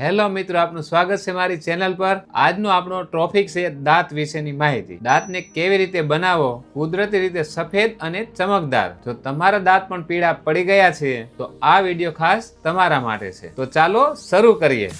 Hello મિત્રો, આપનું સ્વાગત છે મારી ચેનલ પર. આજનો આપણો ટોપિક છે દાંત વિશેની માહિતી. દાંતને કેવી રીતે બનાવો? કુદરતી રીતે સફેદ અને ચમકદાર. જો તમારા દાંત પણ પીળા પડી ગયા છે, તો આ વીડિયો ખાસ તમારા માટે છે. તો ચાલો શરૂ કરીએ.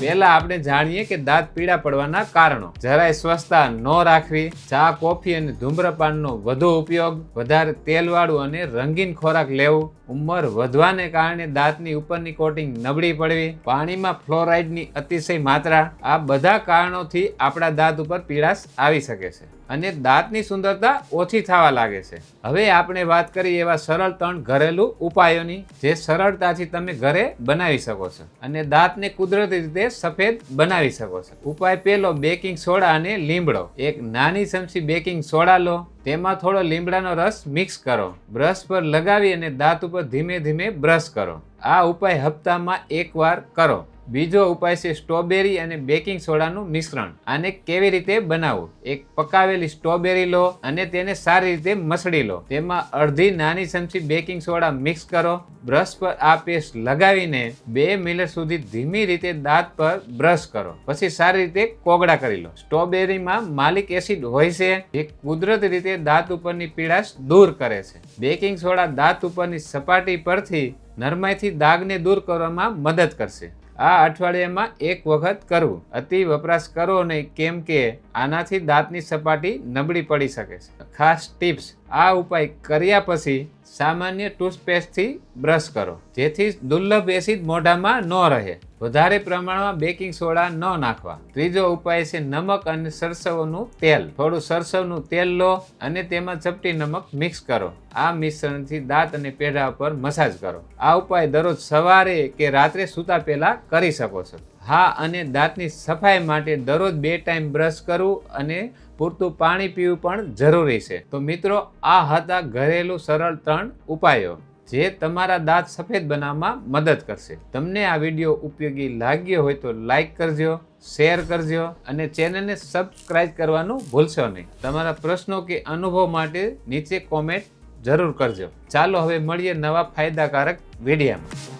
પહેલા આપણે જાણીએ કે દાંત પીળા પડવાના કારણો. જરાય સ્વચ્છતા ન રાખવી, ચા, કોફી અને ધૂમ્રપાનનો વધુ ઉપયોગ, વધારે તેલવાળું અને રંગીન ખોરાક લેવું. ઉંમર વધવાને કારણે દાંતની ઉપરની કોટિંગ નબળી પડવી. પાણીમાં ફ્લોરાઇડની અતિશય માત્રા. આ બધા કારણોથી આપણા દાંત ઉપર પીડાશ આવી શકે છે અને દાંતની સુંદરતા ઓછી થવા લાગે છે. હવે આપણે વાત કરીએ એવા સરળ ત્રણ ઘરેલું ઉપાયોની, જે સરળતાથી તમે ઘરે બનાવી શકો છો. અને દાંતને કુદરતી રીતે સફેદ બનાવી શકો છો. ઉપાય પહેલો, બેકિંગ સોડા અને લીમડો. એક નાની ચમચી બેકિંગ સોડા લો. તેમાં થોડો લીમડાનો રસ મિક્સ કરો. બ્રશ પર લગાવી અને દાંત ઉપર ધીમે ધીમે બ્રશ કરો. આ ઉપાય હપ્તામાં એકવાર કરો. બીજો ઉપાય છે સ્ટ્રોબેરી અને બેકિંગ સોડાનું મિશ્રણ. આને કેવી રીતે બનાવવું? એક પકાવેલી સ્ટ્રોબેરી લો અને તેને સારી રીતે મસળી લો. તેમાં અડધી નાની ચમચી બેકિંગ સોડા મિક્સ કરો. બ્રશ પર આ પેસ્ટ લગાવીને બે મિનિટ સુધી ધીમી રીતે દાંત પર બ્રશ કરો. પછી સારી રીતે કોગળા કરી લો. સ્ટ્રોબેરીમાં માલિક એસિડ હોય છે. જે કુદરતી રીતે દાંત ઉપરની પીડાશ દૂર કરે છે. બેકિંગ સોડા દાંત ઉપરની સપાટી પરથી નરમાઈથી દાગને દૂર કરવામાં મદદ કરશે. આ અઠવાડિયામાં એક વખત કરવું. અતિ વપરાશ કરો નહીં, કેમ કે આનાથી દાંતની સપાટી નબળી પડી શકે છે. ખાસ ટિપ્સ, આ ઉપાય કર્યા પછી સામાન્ય ટૂથપેસ્ટથી બ્રશ કરો, જેથી દુર્લભ એસિડ મોઢામાં ન રહે. વધારે પ્રમાણમાં બેકિંગ સોડા ન નાખવા. ત્રીજો ઉપાય છે નમક અને સરસવનું તેલ. થોડું સરસવનું તેલ લો અને તેમાં ચપટી નમક મિક્સ કરો. આ મિશ્રણથી દાંત અને પેઢા પર મસાજ કરો. આ ઉપાય દરરોજ સવારે કે રાત્રે સૂતા પહેલા કરી શકો છો. હા, અને દાંતની સફાઈ માટે દરરોજ બે ટાઈમ બ્રશ કરવું અને પૂરતું પાણી પીવું પણ જરૂરી છે. તો મિત્રો, આ હતા ઘરેલું સરળ ત્રણ ઉપાયો. જે તમારા દાંત સફેદ બનાવવામાં મદદ કરશે. તમને આ વીડિયો ઉપયોગી લાગ્યો હોય તો લાઈક કરજો, શેર કરજો અને ચેનલને સબસ્ક્રાઇબ કરવાનું ભૂલશો નહીં. તમારા પ્રશ્નો કે અનુભવ માટે નીચે કોમેન્ટ જરૂર કરજો. ચાલો હવે મળીએ નવા ફાયદાકારક વિડીયામાં.